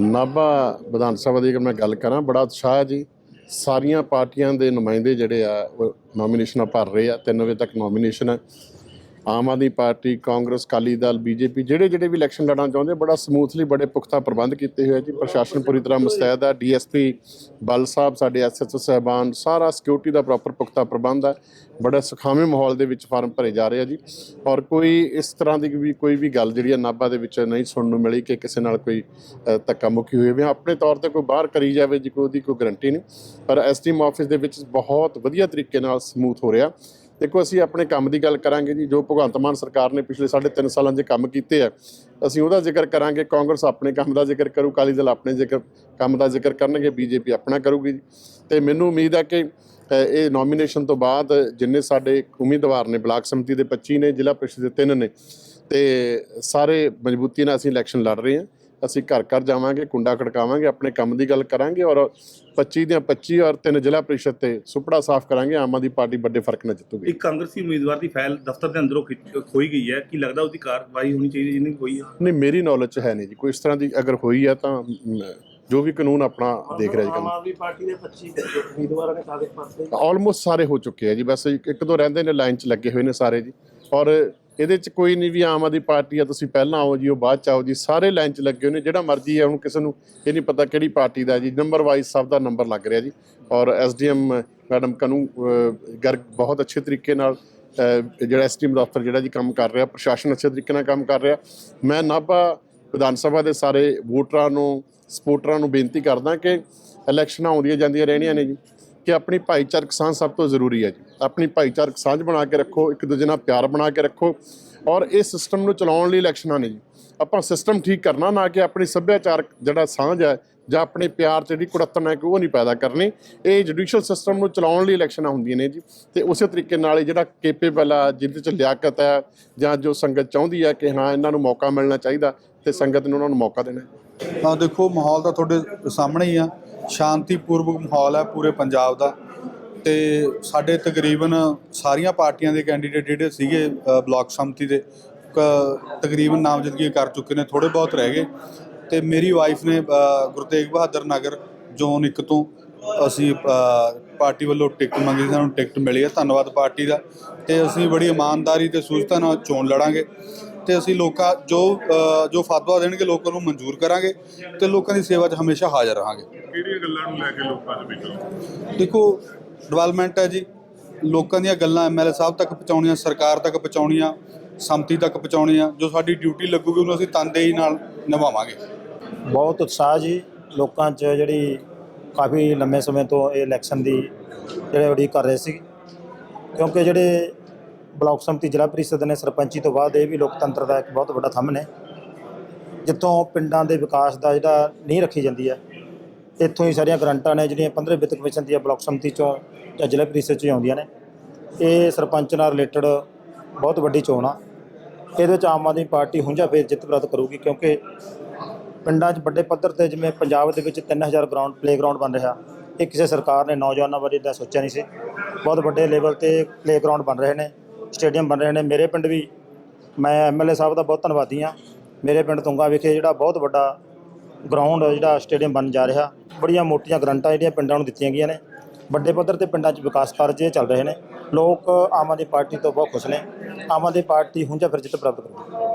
ਨਾਭਾ ਵਿਧਾਨ ਸਭਾ ਦੀ ਅਗਰ ਮੈਂ ਗੱਲ ਕਰਾਂ, ਬੜਾ ਉਤਸ਼ਾਹ ਹੈ ਜੀ। ਸਾਰੀਆਂ ਪਾਰਟੀਆਂ ਦੇ ਨੁਮਾਇੰਦੇ ਜਿਹੜੇ ਆ, ਉਹ ਨੋਮੀਨੇਸ਼ਨਾਂ ਭਰ ਰਹੇ ਆ 3 ਵਜੇ ਤੱਕ ਨੋਮੀਨੇਸ਼ਨ ਹੈ। ਆਮ ਆਦਮੀ ਪਾਰਟੀ ਕਾਂਗਰਸ ਅਕਾਲੀ ਦਲ ਬੀਜੇਪੀ ਜਿਹੜੇ ਜਿਹੜੇ ਵੀ ਇਲੈਕਸ਼ਨ ਲੜਨਾ ਚਾਹੁੰਦੇ ਬੜਾ ਸਮੂਥਲੀ ਬੜੇ ਪੁਖਤਾ ਪ੍ਰਬੰਧ ਕੀਤੇ ਹੋਏ ਆ ਜੀ। ਪ੍ਰਸ਼ਾਸਨ ਪੂਰੀ ਤਰ੍ਹਾਂ ਮੁਸਤੈਦ ਹੈ ਡੀਐਸਪੀ ਬਲ ਸਾਹਿਬ ਸਾਡੇ ਐਸਐਚਓ ਸਾਹਿਬਾਨ ਸਾਰਾ ਸਿਕਿਉਰਿਟੀ ਦਾ ਪ੍ਰੋਪਰ ਪੁਖਤਾ ਪ੍ਰਬੰਧ ਹੈ ਬੜਾ ਸੁਖਾਵੇਂ ਮਾਹੌਲ ਦੇ ਵਿੱਚ ਫਾਰਮ ਭਰੇ ਜਾ ਰਹੇ ਆ ਜੀ। ਔਰ ਕੋਈ ਇਸ ਤਰ੍ਹਾਂ ਦੀ ਵੀ ਕੋਈ ਵੀ ਗੱਲ ਜਿਹੜੀ ਆ ਨਾਭਾ ਦੇ ਵਿੱਚ ਨਹੀਂ ਸੁਣਨ ਨੂੰ ਮਿਲੀ ਕਿ ਕਿਸੇ ਨਾਲ ਕੋਈ ਅ, ਧੱਕਾ ਮੁੱਕੀ ਹੋਈ ਹੋਵੇ। ਆਪਣੇ ਤੌਰ ਤੇ ਕੋਈ ਬਾਹਰ ਕਰੀ ਜਾਵੇ ਜੀ ਕੋਈ ਉਹਦੀ ਕੋਈ ਗਰੰਟੀ ਨਹੀਂ। ਪਰ ਐਸਟੀਐਮ ਆਫਿਸ ਦੇ ਵਿੱਚ ਬਹੁਤ ਵਧੀਆ ਤਰੀਕੇ ਨਾਲ ਸਮੂਥ ਹੋ ਰਿਹਾ। ਦੇਖੋ, ਅਸੀਂ ਆਪਣੇ ਕੰਮ ਦੀ ਗੱਲ ਕਰਾਂਗੇ ਜੀ। ਜੋ ਭਗਵੰਤ ਮਾਨ ਸਰਕਾਰ ਨੇ ਪਿਛਲੇ 3.5 ਸਾਲਾਂ 'ਚ ਕੰਮ ਕੀਤੇ ਆ, ਅਸੀਂ ਉਹਦਾ ਜ਼ਿਕਰ ਕਰਾਂਗੇ। ਕਾਂਗਰਸ ਆਪਣੇ ਕੰਮ ਦਾ ਜ਼ਿਕਰ ਕਰੂ, ਅਕਾਲੀ ਦਲ ਆਪਣੇ ਜ਼ਿਕਰ, ਕੰਮ ਦਾ ਜ਼ਿਕਰ ਕਰਨਗੇ, ਬੀਜੇਪੀ ਆਪਣਾ ਕਰੂਗੀ ਜੀ। ਤੇ ਮੈਨੂੰ ਉਮੀਦ ਹੈ ਕਿ ਇਹ ਨੋਮੀਨੇਸ਼ਨ ਤੋਂ ਬਾਅਦ ਜਿੰਨੇ ਸਾਡੇ ਉਮੀਦਵਾਰ ਨੇ, ਬਲਾਕ ਸਮਿਤੀ ਦੇ 25 ਨੇ, ਜ਼ਿਲ੍ਹਾ ਪ੍ਰੀਸ਼ਦ ਦੇ 3 ਨੇ, ਤੇ ਸਾਰੇ ਮਜ਼ਬੂਤੀ ਨਾਲ ਅਸੀਂ ਇਲੈਕਸ਼ਨ ਲੜ ਰਹੇ ਹਾਂ। ਅਸੀਂ ਘਰ ਘਰ ਜਾਵਾਂਗੇ ਕੁੰਡਾ ਖੜਕਾਵਾਂਗੇ ਆਪਣੇ ਕੰਮ ਦੀ ਗੱਲ ਕਰਾਂਗੇ ਔਰ 25 ਦੀਆਂ 25 ਔਰ ਤਿੰਨ ਜ਼ਿਲ੍ਹਾ ਪ੍ਰੀਸ਼ਦ ਤੇ ਸੁਪੜਾ ਸਾਫ਼ ਕਰਾਂਗੇ ਆਮ ਆਦਮੀ ਪਾਰਟੀ ਵੱਡੇ ਫ਼ਰਕ ਨਾਲ ਜਿੱਤੂਗੀ। ਇੱਕ ਕਾਂਗਰਸੀ ਉਮੀਦਵਾਰ ਦੀ ਫਾਈਲ ਦਫ਼ਤਰ ਦੇ ਅੰਦਰੋਂ ਖੋਈ ਗਈ ਹੈ। ਕੀ ਲੱਗਦਾ ਉਹਦੀ ਕਾਰਵਾਈ ਹੋਣੀ ਚਾਹੀਦੀ ਜਿੰਨੀ ਹੋਈ ਹੈ? ਨਹੀਂ ਮੇਰੀ ਨੌਲੇਜ 'ਚ ਹੈ ਨਹੀਂ ਜੀ। ਕੋਈ ਇਸ ਤਰ੍ਹਾਂ ਦੀ ਅਗਰ ਹੋਈ ਹੈ ਤਾਂ ਜੋ ਵੀ ਕਾਨੂੰਨ ਆਪਣਾ ਦੇਖ ਰਿਹਾ ਜੀ। ਆਮ ਆਦਮੀ ਪਾਰਟੀ ਦੇ 25 ਉਮੀਦਵਾਰਾਂ ਨੇ ਕਾਗਜ਼ ਪਾਸੇ ਆਲਮੋਸਟ ਸਾਰੇ ਹੋ ਚੁੱਕੇ ਆ ਜੀ। ਬਸ ਇੱਕ ਦੋ ਰਹਿੰਦੇ ਨੇ ਲਾਈਨ 'ਚ ਲੱਗੇ ਹੋਏ ਨੇ ਸਾਰੇ ਜੀ। ਔਰ ਇਹਦੇ 'ਚ ਕੋਈ ਨਹੀਂ ਵੀ ਆਮ ਆਦਮੀ ਪਾਰਟੀ ਆ ਤੁਸੀਂ ਪਹਿਲਾਂ ਆਓ ਜੀ ਉਹ ਬਾਅਦ 'ਚ ਆਓ ਜੀ ਸਾਰੇ ਲਾਈਨ 'ਚ ਲੱਗੇ ਹੋਏ ਨੇ ਜਿਹੜਾ ਮਰਜ਼ੀ ਹੈ ਹੁਣ ਕਿਸੇ ਨੂੰ ਇਹ ਨਹੀਂ ਪਤਾ ਕਿਹੜੀ ਪਾਰਟੀ ਦਾ ਜੀ ਨੰਬਰ ਵਾਈਜ਼ ਸਭ ਦਾ ਨੰਬਰ ਲੱਗ ਰਿਹਾ ਜੀ ਔਰ ਐਸਡੀਐਮ ਮੈਡਮ ਕਨੂ ਗਰਗ ਬਹੁਤ ਅੱਛੇ ਤਰੀਕੇ ਨਾਲ ਅਹ, ਜਿਹੜਾ ਐਸਡੀਐਮ ਦਫ਼ਤਰ ਜਿਹੜਾ ਜੀ ਕੰਮ ਕਰ ਰਿਹਾ ਪ੍ਰਸ਼ਾਸਨ ਅੱਛੇ ਤਰੀਕੇ ਨਾਲ ਕੰਮ ਕਰ ਰਿਹਾ ਮੈਂ ਨਾਭਾ ਵਿਧਾਨ ਸਭਾ ਦੇ ਸਾਰੇ ਵੋਟਰਾਂ ਨੂੰ ਸਪੋਰਟਰਾਂ ਨੂੰ ਬੇਨਤੀ ਕਰਦਾ ਕਿ ਇਲੈਕਸ਼ਨਾਂ ਆਉਂਦੀਆਂ ਜਾਂਦੀਆਂ ਰਹਿਣੀਆਂ ਨੇ ਜੀ ਕਿ ਆਪਣੀ ਭਾਈਚਾਰਕ ਸਾਂਝ ਸਭ ਤੋਂ ਜ਼ਰੂਰੀ ਹੈ ਜੀ। ਆਪਣੀ ਭਾਈਚਾਰਕ ਸਾਂਝ ਬਣਾ ਕੇ ਰੱਖੋ, ਇੱਕ ਦੂਜੇ ਨਾਲ ਪਿਆਰ ਬਣਾ ਕੇ ਰੱਖੋ ਔਰ ਇਹ ਸਿਸਟਮ ਨੂੰ ਚਲਾਉਣ ਲਈ ਇਲੈਕਸ਼ਨਾਂ ਨੇ ਜੀ। ਆਪਾਂ ਸਿਸਟਮ ਠੀਕ ਕਰਨਾ ਨਾ ਕਿ ਆਪਣੀ ਸੱਭਿਆਚਾਰਕ ਜਿਹੜਾ ਸਾਂਝ ਹੈ ਜਾਂ ਆਪਣੇ ਪਿਆਰ 'ਚ ਜਿਹੜੀ ਕੁੜੱਤਣ ਹੈ ਕਿ ਉਹ ਨਹੀਂ ਪੈਦਾ ਕਰਨੀ। ਇਹ ਜੁਡੀਸ਼ੀਅਲ ਸਿਸਟਮ ਨੂੰ ਚਲਾਉਣ ਲਈ ਇਲੈਕਸ਼ਨਾਂ ਹੁੰਦੀਆਂ ਨੇ ਜੀ ਤੇ ਉਸੇ ਤਰੀਕੇ ਨਾਲ ਜਿਹੜਾ ਕੇਪੇਬਲ ਆ, ਜਿਹਦੇ 'ਚ ਲਿਆਕਤ ਹੈ ਜਾਂ ਜੋ ਸੰਗਤ ਚਾਹੁੰਦੀ ਹੈ ਕਿ ਹਾਂ, ਇਹਨਾਂ ਨੂੰ ਮੌਕਾ ਮਿਲਣਾ ਚਾਹੀਦਾ ਤੇ ਸੰਗਤ ਨੂੰ ਉਹਨਾਂ ਨੂੰ ਮੌਕਾ ਦੇਣਾ। ਤਾਂ ਦੇਖੋ, ਮਾਹੌਲ ਤਾਂ ਤੁਹਾਡੇ ਸਾਹਮਣੇ ਹੀ ਆ। ਸ਼ਾਂਤੀਪੂਰਵਕ ਮਾਹੌਲ ਹੈ ਪੂਰੇ ਪੰਜਾਬ ਦਾ। ਤੇ ਸਾਡੇ ਤਕਰੀਬਨ ਸਾਰੀਆਂ ਪਾਰਟੀਆਂ ਦੇ ਕੈਂਡੀਡੇਟ ਜਿਹੜੇ ਸੀਗੇ ਬਲਾਕ ਸੰਮਤੀ ਦੇ ਕ- ਤਕਰੀਬਨ ਨਾਮਜ਼ਦਗੀ ਕਰ ਚੁੱਕੇ ਨੇ ਥੋੜੇ ਬਹੁਤ ਰਹਿ ਗਏ। ਤੇ ਮੇਰੀ ਵਾਈਫ ਨੇ ਅ, ਗੁਰੂ ਤੇਗ ਬਹਾਦਰ ਨਗਰ ਜ਼ੋਨ 1 ਤੋਂ ਅਸੀਂ ਪਾਰਟੀ ਵੱਲੋਂ ਟਿਕਟ ਮੰਗੀ ਸਾਨੂੰ ਟਿਕਟ ਮਿਲੀ ਹੈ ਧੰਨਵਾਦ ਪਾਰਟੀ ਦਾ। ਤੇ ਅਸੀਂ ਬੜੀ ਇਮਾਨਦਾਰੀ ਤੇ ਸੂਝਤਾ ਨਾਲ ਚੋਣ ਲੜਾਂਗੇ। ਤੇ ਅਸੀਂ ਲੋਕਾਂ ਜੋ ਜੋ ਫਤਵਾ ਦੇਣਗੇ ਲੋਕਾਂ ਨੂੰ ਮਨਜ਼ੂਰ ਕਰਾਂਗੇ ਤੇ ਲੋਕਾਂ ਦੀ ਸੇਵਾ 'ਚ ਹਮੇਸ਼ਾ ਹਾਜ਼ਰ ਰਹਾਂਗੇ। ਗੱਲਾਂ ਨੂੰ ਲੈ ਕੇ ਲੋਕਾਂ ਦੇ ਵਿੱਚ? ਦੇਖੋ ਡਿਵੈਲਪਮੈਂਟ ਹੈ ਜੀ। ਲੋਕਾਂ ਦੀਆਂ ਗੱਲਾਂ ਐਮਐਲਏ ਸਾਹਿਬ ਤੱਕ ਪਹੁੰਚਾਉਣੀਆਂ ਸਰਕਾਰ ਤੱਕ ਪਹੁੰਚਾਉਣੀਆਂ ਸੰਮਤੀ ਤੱਕ ਪਹੁੰਚਾਉਣੀਆਂ। ਜੋ ਸਾਡੀ ਡਿਊਟੀ ਲੱਗੂਗੀ ਉਹਨੂੰ ਅਸੀਂ ਤਨਦੇਹੀ ਨਾਲ ਨਿਭਾਵਾਂਗੇ। ਬਹੁਤ ਉਤਸ਼ਾਹ ਜੀ ਲੋਕਾਂ 'ਚ ਜਿਹੜੀ ਕਾਫੀ ਲੰਮੇ ਸਮੇਂ ਤੋਂ ਇਹ ਇਲੈਕਸ਼ਨ ਦੀ ਜਿਹੜੇ ਉਡੀਕ ਕਰ ਰਹੇ ਸੀ। ਕਿਉਂਕਿ ਜਿਹੜੇ ਬਲਾਕ ਸੰਮਤੀ ਜ਼ਿਲ੍ਹਾ ਪ੍ਰੀਸ਼ਦ ਨੇ ਸਰਪੰਚੀ ਤੋਂ ਬਾਅਦ ਇਹ ਵੀ ਲੋਕਤੰਤਰ ਦਾ ਇੱਕ ਬਹੁਤ ਵੱਡਾ ਥੰਮ ਨੇ। ਜਿੱਥੋਂ ਪਿੰਡਾਂ ਦੇ ਵਿਕਾਸ ਦਾ ਜਿਹੜਾ ਨੀਂਹ ਰੱਖੀ ਜਾਂਦੀ ਹੈ ਇੱਥੋਂ ਹੀ ਸਾਰੀਆਂ ਗਰੰਟਾਂ ਨੇ ਜਿਹੜੀਆਂ 15 ਵਿੱਤ ਕਮਿਸ਼ਨ ਦੀਆਂ ਬਲਾਕ ਸੰਮਤੀ ਚੋਂ ਜਾਂ ਜ਼ਿਲ੍ਹਾ ਪ੍ਰੀਸ਼ਦ ਚੋਂ ਆਉਂਦੀਆਂ ਨੇ। ਇਹ ਸਰਪੰਚ ਨਾਲ ਰਿਲੇਟਡ ਬਹੁਤ ਵੱਡੀ ਚੋਣ ਆ। ਇਹਦੇ ਵਿੱਚ ਆਮ ਆਦਮੀ ਪਾਰਟੀ ਹੁੰਜਾ ਫੇਰ ਜਿੱਤ ਪ੍ਰਾਪਤ ਕਰੂਗੀ ਕਿਉਂਕਿ ਪਿੰਡਾਂ 'ਚ ਵੱਡੇ ਪੱਧਰ ਤੇ ਜਿਵੇਂ ਪੰਜਾਬ ਦੇ ਵਿੱਚ 3000 ਗਰਾਊਂਡ ਪਲੇਗਰਾਉਂਡ ਬਣ ਰਿਹਾ। ਇਹ ਕਿਸੇ ਸਰਕਾਰ ਨੇ ਨੌਜਵਾਨਾਂ ਬਾਰੇ ਦਾ ਸੋਚਿਆ ਨਹੀਂ ਸੀ। ਬਹੁਤ ਵੱਡੇ ਲੈਵਲ ਤੇ ਪਲੇਗਰਾਉਂਡ ਬਣ ਰਹੇ ਨੇ ਸਟੇਡੀਅਮ ਬਣ ਰਹੇ ਨੇ। ਮੇਰੇ ਪਿੰਡ ਵੀ ਮੈਂ ਐਮਐਲਏ ਸਾਹਿਬ ਦਾ ਬਹੁਤ ਧੰਨਵਾਦੀ ਹਾਂ। ਮੇਰੇ ਪਿੰਡ ਤੁੰਗਾ ਵਿਖੇ ਜਿਹੜਾ ਬਹੁਤ ਵੱਡਾ ਗਰਾਊਂਡ ਜਿਹੜਾ ਸਟੇਡੀਅਮ ਬਣ ਜਾ ਰਿਹਾ। ਬੜੀਆਂ ਮੋਟੀਆਂ ਗਰੰਟਾਂ ਜਿਹੜੀਆਂ ਪਿੰਡਾਂ ਨੂੰ ਦਿੱਤੀਆਂ ਗਈਆਂ ਨੇ। ਵੱਡੇ ਪੱਧਰ ਤੇ ਪਿੰਡਾਂ 'ਚ ਵਿਕਾਸ ਕਾਰਜ ਚੱਲ ਰਹੇ ਨੇ। ਲੋਕ ਆਮ ਆਦਮੀ ਪਾਰਟੀ ਤੋਂ ਬਹੁਤ ਖੁਸ਼ ਨੇ। ਆਮ ਆਦਮੀ ਪਾਰਟੀ ਹੁੰਜਾ ਫਿਰ ਜਿੱਤ ਪ੍ਰਾਪਤ ਕਰੂਗੀ।